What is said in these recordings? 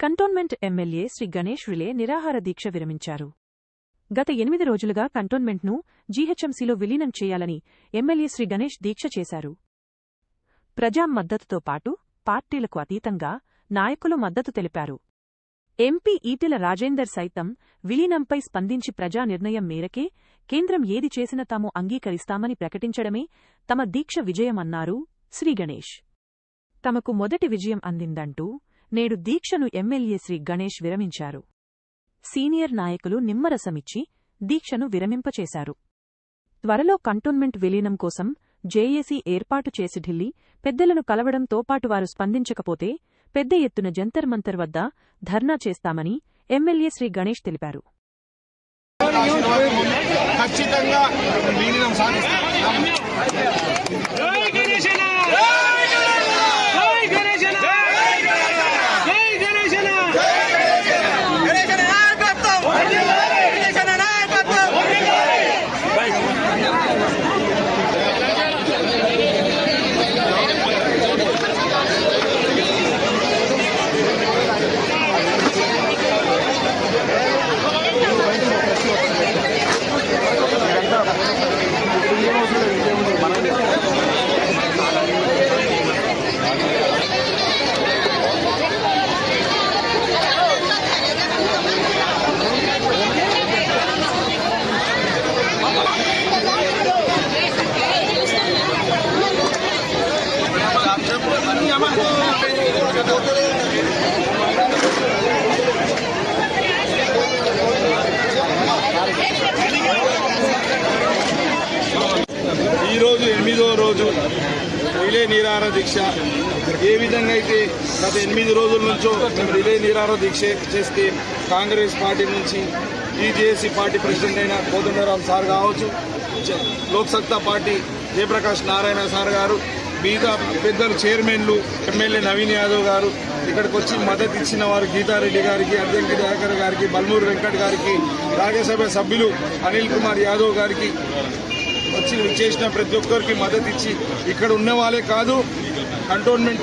Cantonment MLA Shri Ganesh relay నిరాహార దీక్ష విరమించారు. గత ఎనిమిది రోజులుగా కంటోన్మెంట్ను జీహెచ్ఎంసీలో విలీనం చేయాలని ఎమ్మెల్యే శ్రీ గణేష్ దీక్ష చేశారు. ప్రజా మద్దతుతో పాటు పార్టీలకు అతీతంగా నాయకులు మద్దతు తెలిపారు. ఎంపీ ఈటెల రాజేందర్ సైతం విలీనంపై స్పందించి ప్రజా నిర్ణయం మేరకే కేంద్రం ఏది చేసినా తాము అంగీకరిస్తామని ప్రకటించడమే తమ దీక్ష విజయమన్నారు శ్రీగణేష్ తమకు మొదటి విజయం అందిందంటూ నేడు దీక్షను ఎమ్మెల్యే శ్రీ గణేష్ విరమించారు. సీనియర్ నాయకులు నిమ్మరసమిచ్చి దీక్షను విరమింపచేశారు. త్వరలో కంటోన్మెంట్ విలీనం కోసం జేఏసీ ఏర్పాటు చేసి ఢిల్లీ పెద్దలను కలవడంతో పాటు వారు స్పందించకపోతే పెద్ద ఎత్తున జంతర్ మంతర్ వద్ద ధర్నా చేస్తామని ఎమ్మెల్యే శ్రీ గణేష్ తెలిపారు. ఖచ్చితంగా రోజు ఎనిమిదో రోజు రిలే నీరార దీక్ష. ఏ విధంగా అయితే గత ఎనిమిది రోజుల నుంచో మేము రిలే నీరార దీక్ష చేస్తే కాంగ్రెస్ పార్టీ నుంచి టీజేఏసీ పార్టీ ప్రెసిడెంట్ అయిన కోదండరాం సార్ కావచ్చు లోక్సత్తా పార్టీ జయప్రకాష్ నారాయణ సార్ గారు మిగతా పెద్దలు చైర్మన్లు ఎమ్మెల్యే నవీన్ యాదవ్ గారు ఇక్కడికి వచ్చి మద్దతు ఇచ్చిన వారు గీతారెడ్డి గారికి అద్దంకి దయాకర్ గారికి బల్మూరు వెంకట్ గారికి రాజ్యసభ సభ్యులు అనిల్ కుమార్ యాదవ్ గారికి వచ్చి చేసిన ప్రతి ఒక్కరికి మద్దతు ఇచ్చి ఇక్కడ ఉన్న వాళ్ళే కాదు కంటోన్మెంట్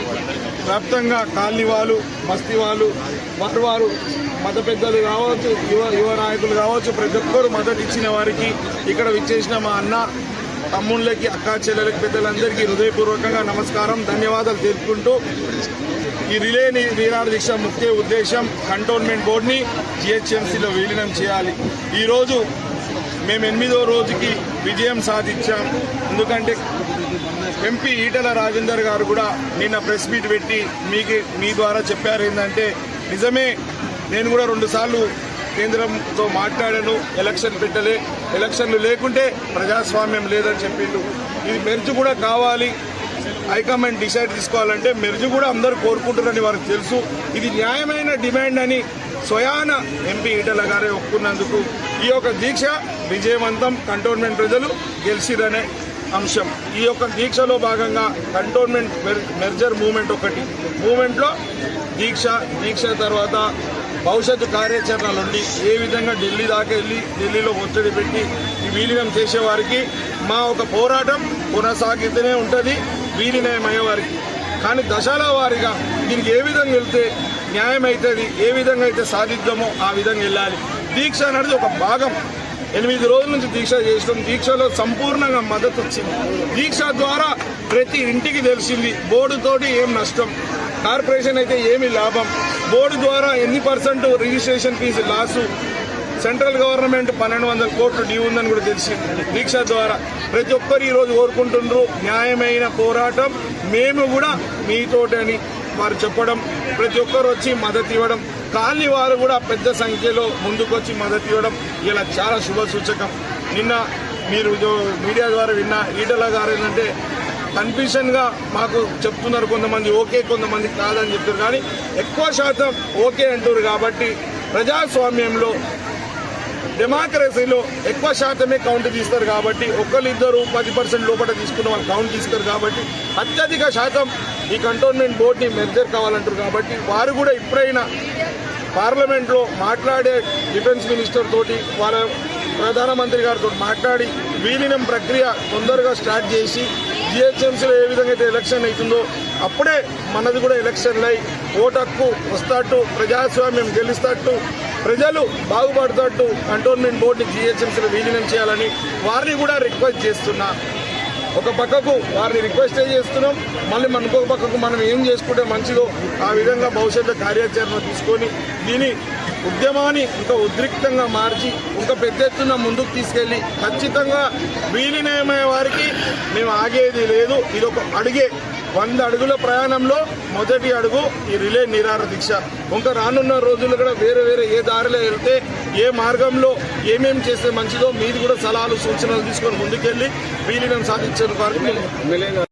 వ్యాప్తంగా కాలనీ వాళ్ళు బస్తీ వాళ్ళు వారు వారు మత పెద్దలు కావచ్చు యువ యువ నాయకులు కావచ్చు ప్రతి ఒక్కరు మద్దతు ఇచ్చిన వారికి ఇక్కడ విచ్చేసిన మా అన్న తమ్ముళ్ళకి అక్కా చెల్లెలకి పెద్దలందరికీ హృదయపూర్వకంగా నమస్కారం ధన్యవాదాలు తెలుపుకుంటూ ఈ రిలే ని- నిరాహార దీక్ష ముఖ్య ఉద్దేశం కంటోన్మెంట్ బోర్డుని జిహెచ్ఎంసీలో విలీనం చేయాలి. ఈరోజు మేము ఎనిమిదో రోజుకి విజయం సాధించాం. ఎందుకంటే ఎంపీ ఈటల రాజేందర్ గారు కూడా నిన్న ప్రెస్ మీట్ పెట్టి మీకు మీ ద్వారా చెప్పారు ఏంటంటే నిజమే నేను కూడా రెండుసార్లు కేంద్రంతో మాట్లాడాను ఎలక్షన్ పెట్టలే ఎలక్షన్లు లేకుంటే ప్రజాస్వామ్యం లేదని చెప్పిండు. ఇది మెర్జ్ కూడా కావాలి. హైకమాండ్ డిసైడ్ తీసుకోవాలంటే మెర్జ్ కూడా అందరూ కోరుకుంటారని వారికి తెలుసు. ఇది న్యాయమైన డిమాండ్ అని స్వయాన ఎంపీ ఈటల గారే ఒప్పుకున్నందుకు ఈ యొక్క దీక్ష విజయవంతం. కంటోన్మెంట్ ప్రజలు గెలిచిరనే అంశం. ఈ యొక్క దీక్షలో భాగంగా కంటోన్మెంట్ మెర్జర్ మూమెంట్ ఒకటి. మూమెంట్లో దీక్ష దీక్ష తర్వాత భవిష్యత్తు కార్యాచరణలు ఉండి ఏ విధంగా ఢిల్లీ దాకా వెళ్ళి ఢిల్లీలో ఒత్తిడి పెట్టి ఈ విలీనం చేసేవారికి మా ఒక పోరాటం కొనసాగితేనే ఉంటుంది విలీనం కానీ దశల వారిగా దీనికి ఏ విధంగా వెళ్తే న్యాయం అవుతుంది ఏ విధంగా అయితే సాధిద్దామో ఆ విధంగా వెళ్ళాలి. దీక్ష అనేది ఒక భాగం. ఎనిమిది రోజుల నుంచి దీక్ష చేసినాం. దీక్షలో సంపూర్ణంగా మద్దతు వచ్చింది. దీక్ష ద్వారా ప్రతి ఇంటికి తెలిసింది బోర్డుతోటి ఏం నష్టం? కార్పొరేషన్ అయితే ఏమి లాభం. బోర్డు ద్వారా ఎన్ని percent registration fee loss? Central government పన్నెండు వందల కోట్లు డ్యూ ఉందని కూడా తెలిసింది. దీక్ష ద్వారా ప్రతి ఒక్కరు ఈరోజు కోరుకుంటున్నారు న్యాయమైన పోరాటం. మేము కూడా మీతోటని వారు చెప్పడం ప్రతి ఒక్కరు వచ్చి మద్దతు ఇవ్వడం కాలనీ వారు కూడా పెద్ద సంఖ్యలో ముందుకొచ్చి మద్దతు ఇవ్వడం ఇలా చాలా శుభ సూచకం. నిన్న మీరు మీడియా ద్వారా విన్న ఈటల గారు ఏంటంటే కన్ఫ్యూషన్గా మాకు చెప్తున్నారు కొంతమంది ఓకే కొంతమంది కాదని చెప్తారు. కానీ ఎక్కువ శాతం ఓకే అంటారు కాబట్టి ప్రజాస్వామ్యంలో డెమోక్రసీలో ఎక్కువ శాతమే కౌంట్ తీస్తారు కాబట్టి ఒకరిద్దరు పది పర్సెంట్ లోపల తీసుకున్న వాళ్ళు కౌంట్ తీస్తారు కాబట్టి అత్యధిక శాతం ఈ కంటోన్మెంట్ బోర్డుని మెర్జర్ కావాలంటారు కాబట్టి వారు కూడా ఇప్పుడైనా పార్లమెంట్లో మాట్లాడే డిఫెన్స్ మినిస్టర్ తోటి వాళ్ళ ప్రధానమంత్రి గారితో మాట్లాడి విలీనం ప్రక్రియ తొందరగా స్టార్ట్ చేసి జిహెచ్ఎంసీలో ఏ విధంగా అయితే ఎలక్షన్ అవుతుందో అప్పుడే మనది కూడా ఎలక్షన్లు అయి ఓటు హక్కు వస్తాట్టు ప్రజాస్వామ్యం గెలుస్తాట్టు ప్రజలు బాగుపడతట్టు కంటోన్మెంట్ బోర్డుని జిహెచ్ఎంసీలో విలీనం చేయాలని వారిని కూడా రిక్వెస్ట్ చేస్తున్నా. ఒక పక్కకు వారిని రిక్వెస్ట్ చేస్తున్నాం మళ్ళీ మన ఇంకొక పక్కకు మనం ఏం చేసుకుంటే మంచిదో ఆ విధంగా భవిష్యత్తు కార్యాచరణ తీసుకొని దీని ఉద్యమాన్ని ఇంకా ఉద్రిక్తంగా మార్చి ఇంకా పెద్ద ఎత్తున ముందుకు తీసుకెళ్ళి ఖచ్చితంగా వీలినయమయ్యే వారికి మేము ఆగేది లేదు. ఇది ఒక అడిగే వంద అడుగుల ప్రయాణంలో మొదటి అడుగు ఈ రిలే నిరార దీక్ష. ఇంకా రానున్న రోజుల్లో కూడా వేరే వేరే ఏ దారిలో వెళ్తే ఏ మార్గంలో ఏమేమి చేస్తే మంచిదో మీది కూడా సలహాలు సూచనలు తీసుకొని ముందుకెళ్ళి వీలీనం సాధించే వరకు